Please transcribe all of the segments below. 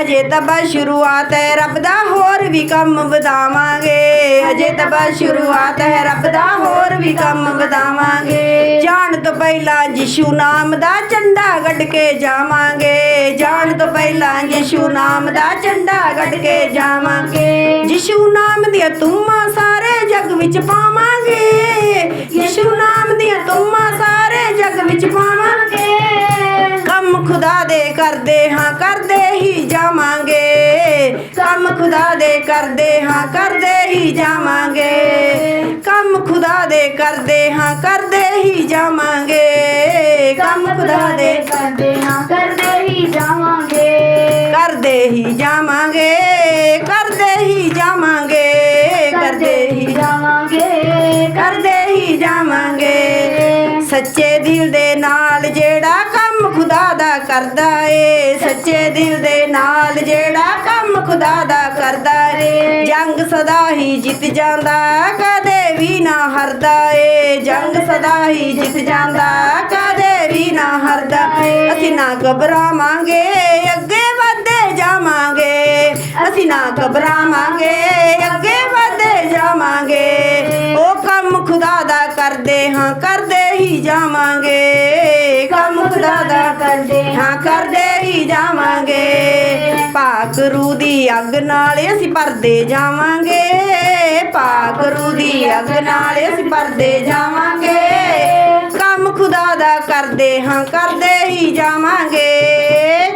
ਅਜੇ ਤਾਂ ਬਸ ਸ਼ੁਰੂਆਤ ਹੈ, ਰੱਬ ਦਾ ਹੋਰ ਵੀ ਕੰਮ ਵਧਾਵਾਂਗੇ। ਅਜੇ ਤਾਂ ਬਸ ਸ਼ੁਰੂਆਤ ਹੈ, ਰੱਬ ਦਾ ਹੋਰ ਵੀ ਕੰਮ ਵਧਾਵਾਂਗੇ। ਜਾਣ ਤੋਂ ਪਹਿਲਾਂ ਯਿਸੂ ਨਾਮ ਦਾ ਝੰਡਾ ਗੱਡ ਕੇ ਜਾਵਾਂਗੇ। ਜਾਣ ਤੋਂ ਪਹਿਲਾਂ ਯਿਸੂ ਨਾਮ ਦਾ ਝੰਡਾ ਗੱਡ ਕੇ ਜਾਵਾਂਗੇ। ਯਿਸੂ ਨਾਮ ਦੀਆਂ ਤੁਮਾਂ ਸਾਰੇ ਜਗ ਵਿੱਚ ਪਾਵਾਂਗੇ। ਯਿਸੂ ਨਾਮ ਦੀਆਂ ਤੁਮਾਂ ਸਾਰੇ ਜਗ ਵਿੱਚ ਪਾਵਾਂਗੇ। ਕੰਮ ਖੁਦਾ ਦੇ ਕਰਦੇ ਹਾਂ, ਕਰਦੇ ਖੁਦਾ ਦੇ ਕਰਦੇ ਹਾਂ ਕਰਦੇ ਹੀ ਜਾਵਾਂਗੇ। ਕੰਮ ਖੁਦਾ ਦੇ ਕਰਦੇ ਹਾਂ ਕਰਦੇ ਹੀ ਜਾਵਾਂਗੇ। ਕੰਮ ਖੁਦਾ ਦੇ ਕਰਦੇ ਹਾਂ ਕਰਦੇ ਹੀ ਜਾਵਾਂਗੇ। ਕਰਦੇ ਹੀ ਜਾਵਾਂਗੇ ਕਰਦੇ ਹੀ ਜਾਵਾਂਗੇ ਕਰਦੇ ਹੀ ਜਾਵਾਂਗੇ। ਕਰਦੇ ਹੀ ਜਾਵਾਂਗੇ। ਸੱਚੇ ਦਿਲ ਦੇ ਨਾਲ ਜਿਹੜਾ ਕੰਮ ਖੁਦਾ ਦਾ ਕਰਦਾ ਏ ਸੱਚੇ ਦਿਲ ਦੇ ਨਾਲ ਜਿਹੜਾ ਕੰਮ ਖੁਦਾ ਦਾ ਜੰਗ ਸਦਾ ਹੀ ਜਿੱਤ ਜਾਂਦਾ, ਕਦੇ ਵੀ ਨਾ ਹਰਦਾ ਏ। ਜੰਗ ਸਦਾ ਹੀ ਜਿੱਤ ਜਾਂਦਾ, ਕਦੇ ਵੀ ਨਾ ਹਰਦਾ ਅਸੀਂ ਨਾ ਘਬਰਾਵਾਂਗੇ, ਅੱਗੇ ਵਧਦੇ ਜਾਵਾਂਗੇ। ਅਸੀਂ ਨਾ ਘਬਰਾਵਾਂਗੇ, ਅੱਗੇ ਵਧਦੇ ਜਾਵਾਂਗੇ। ਉਹ ਕੰਮ ਖੁਦਾ ਦਾ ਕਰਦੇ ਹਾਂ, ਕਰਦੇ ਹੀ ਜਾਵਾਂਗੇ। ਕੰਮ ਖੁਦਾ ਦਾ ਕਰਦੇ ਹਾਂ, ਕਰਦੇ ਹੀ ਜਾਵਾਂਗੇ। ਪਾਕ ਦੀ ਅੱਗ ਨਾਲ ਅਸੀਂ ਪਰਦੇ ਜਾਵਾਂਗੇ। ਪਾਕਰੂ ਦੀ ਅੱਗ ਨਾਲ ਅਸੀਂ ਪਰਦੇ ਜਾਵਾਂਗੇ। ਕੰਮ ਖੁਦਾ ਦਾ ਕਰਦੇ ਹਾਂ, ਕਰਦੇ ਹੀ ਜਾਵਾਂਗੇ।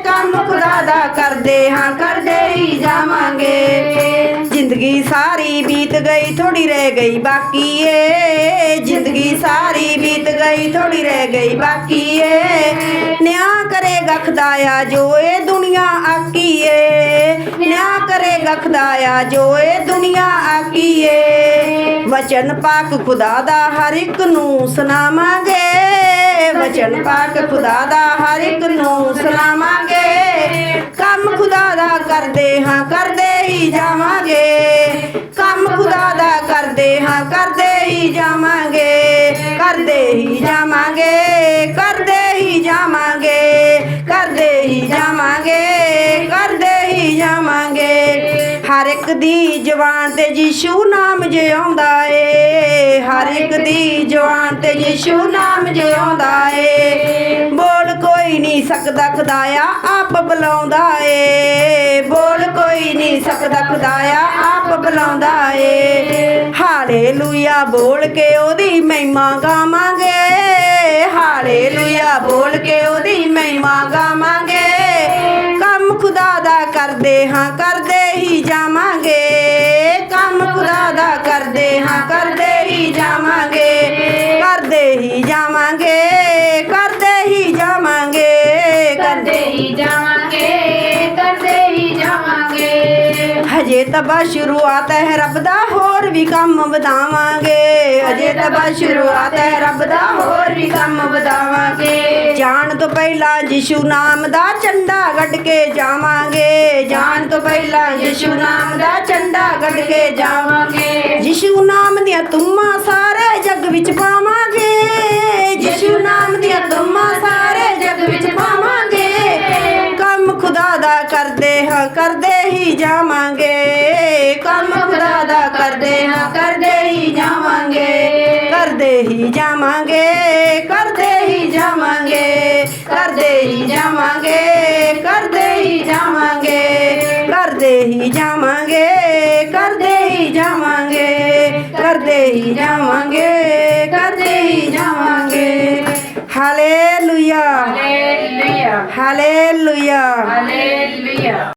ਕੰਮ ਖੁਦਾ ਦਾ ਕਰਦੇ ਹਾਂ, ਕਰਦੇ ਹੀ ਜਾਵਾਂਗੇ। ਜ਼ਿੰਦਗੀ ਸਾਰੀ ਬੀਤ ਗਈ ਥੋੜੀ ਰਹਿ ਗਈ ਬਾਕੀ ਏ। ਜ਼ਿੰਦਗੀ ਸਾਰੀ ਬੀਤ ਗਈ ਥੋੜੀ ਰਹਿ ਗਈ ਬਾਕੀ ਏ। ਨਿਆ ਕਰੇਗਾ ਖੁਦਾਇਆ ਜੋ ਇਹ ਦੁਨੀਆ ਆਕੀ ਕਰੇਗਾ ਖੁਦਾਇਆ ਜੋ ਇਹ ਦੁਨੀਆ ਆਕੀਏ ਵਚਨ ਪਾਕ ਖੁਦਾ ਦਾ ਹਰ ਇੱਕ ਨੂੰ ਸੁਣਾਵਾਂਗੇ। ਵਚਨ ਪਾਕ ਖੁਦਾ ਦਾ ਹਰ ਇੱਕ ਨੂੰ ਸੁਣਾਵਾਂਗੇ। ਕੰਮ ਖੁਦਾ ਦਾ ਕਰਦੇ ਹਾਂ, ਕਰਦੇ ਹੀ ਜਾਵਾਂਗੇ। ਕੰਮ ਖੁਦਾ ਦਾ ਕਰਦੇ ਹਾਂ, ਕਰਦੇ ਹੀ ਜਾਵਾਂਗੇ। ਕਰਦੇ ਹੀ ਜਾਵਾਂਗੇ। ਹਰ ਇੱਕ ਦੀ ਜਵਾਨ ਤੇ ਯਿਸੂ ਨਾਮ ਜਿਉਂਦਾ ਏ। ਹਰ ਇੱਕ ਦੀ ਜਵਾਨ ਤੇ ਯਿਸੂ ਨਾਮ ਜਿਉਂਦਾ ਏ। ਬੋਲ ਕੋਈ ਨਹੀਂ ਸਕਦਾ ਖੁਦਾਇਆ, ਆਪ ਬੁਲਾਉਂਦਾ ਏ। ਬੋਲ ਕੋਈ ਨਹੀਂ ਸਕਦਾ ਖੁਦਾਇਆ, ਆਪ ਬੁਲਾਉਂਦਾ ਏ। ਹਾਲੇਲੂਇਆ, ਬੋਲ ਕੇ ਉਹਦੀ ਮਹਿਮਾ ਗਾਵਾਂਗੇ। ਹਾਲੇਲੂਇਆ, ਬੋਲ ਕੇ ਉਹਦੀ ਮਹਿਮਾ ਗਾਵਾਂਗੇ। ਕੰਮ ਖੁਦਾ ਦਾ ਕਰਦੇ ਹਾਂ ਜਾਵਾਂਗੇ, ਕਰਦੇ ਹੀ ਜਾਵਾਂਗੇ, ਕਰਦੇ ਹੀ ਜਾਵਾਂਗੇ, ਕਰਦੇ ਹੀ ਜਾਵਾਂਗੇ। ਹਜੇ ਤਾਂ ਬਸ ਸ਼ੁਰੂਆਤ ਹੈ, ਰੱਬ ਦਾ ਹੋਰ ਵੀ ਕੰਮ ਵਧਾਵਾਂਗੇ। ਹਜੇ ਤਾਂ ਬਸ ਸ਼ੁਰੂਆਤ ਹੈ, ਰੱਬ ਦਾ ਹੋਰ ਵੀ ਕੰਮ ਵਧਾਵਾਂਗੇ। ਜਾਣ ਤੋਂ ਪਹਿਲਾਂ ਯਿਸੂ ਨਾਮ ਦਾ ਚੰਡਾ ਗੱਡ ਕੇ ਜਾਵਾਂਗੇ। ਜਾਣ ਤੋਂ ਪਹਿਲਾਂ ਯਿਸੂ ਨਾਮ ਦਾ ਚੰਡਾ ਗੱਡ ਕੇ ਜਾਵਾਂਗੇ। ਯਿਸੂ ਨਾਮ ਦੀਆਂ ਤੁਮਾਂ ਸਾਰੇ ਕਰਦੇ ਹਾਂ ਕਰਦੇ ਹੀ ਜਾਵਾਂਗੇ ਕੰਮ ਖੁਦਾ ਦਾ ਕਰਦੇ ਹਾਂ ਕਰਦੇ ਹੀ ਜਾਵਾਂਗੇ ਕਰਦੇ ਹੀ ਜਾਵਾਂਗੇ ਕਰਦੇ ਹੀ ਜਾਵਾਂਗੇ ਕਰਦੇ ਹੀ ਜਾਵਾਂਗੇ ਕਰਦੇ ਹੀ ਜਾਵਾਂਗੇ ਕਰਦੇ ਹੀ ਜਾਵਾਂਗੇ ਕਰਦੇ ਹੀ ਜਾਵਾਂਗੇ ਕਰਦੇ ਹੀ ਜਾਵਾਂਗੇ ਕਰਦੇ ਹੀ ਜਾਵਾਂਗੇ ਹਾਲੇਲੂਇਆ ਹਾਲੇਲੂਇਆ ਹਾਲੇਲੂਇਆ ਹਾਲੇਲੂਇਆ